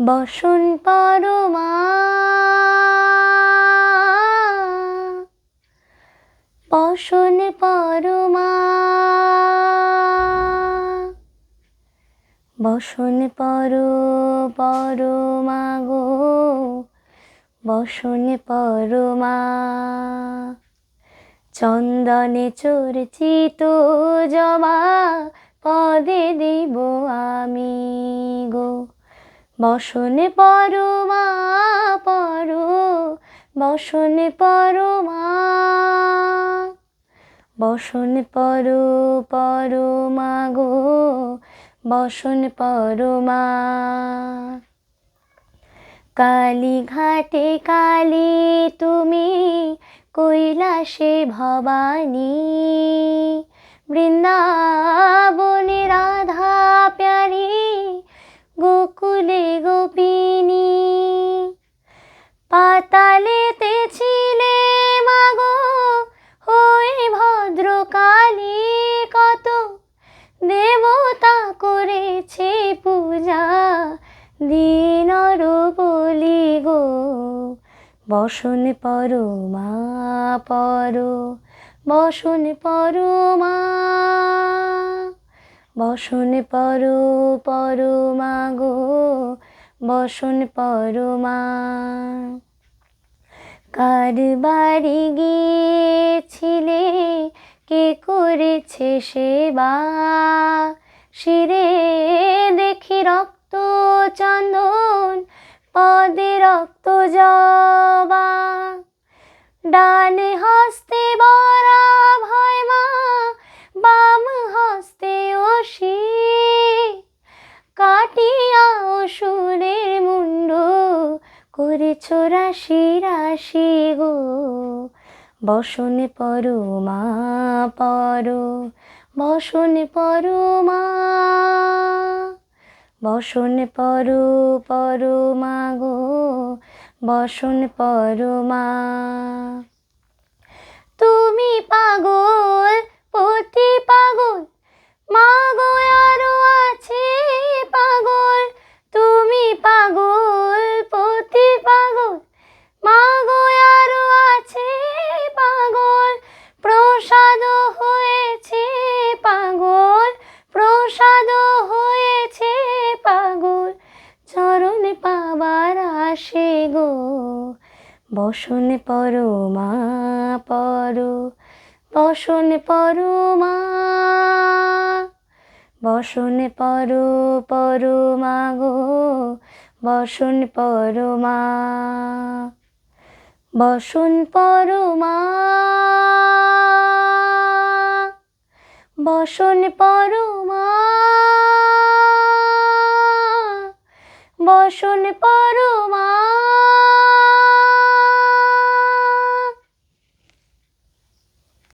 বসন পরমা। বসন পরমা। বসন পর পরমা গো। বসন পরমা। চন্দনে চোর চর্চিত জমা পদে দিব আমি। বসনে পরমা পর, বসনে পরমা বসনে পর পরমা গো, বসনে পরমা কালী ঘাটে কালী, তুমি কৈলাসে ভবানী। বৃন্দাবনে রাধা দিনর বলি গো, বসন পরমা পর, বসন পরমা, বসন পর পরমা গো, বসন পরমা। কার বাড়ি গিয়েছিলে, কে করেছে সেবা? শিরে চন্দন, পদে রক্ত জবা। ডানে হস্তে বরা ভয় মা, বাম হস্তে ওষি কাটিয়া অসুরের মুন্ড, করেছ রাশি রাশি গো। বসনে পরমা পর, বসনে পরমা। বসনে পরু মা গো বসন পরমা তুমি পাগল পতি পাগল বসন পরমা পর, বসন পরমা বসন পর পরমা গো, বসন পরমা বসন পরমা বসন পরমা বসন পরমা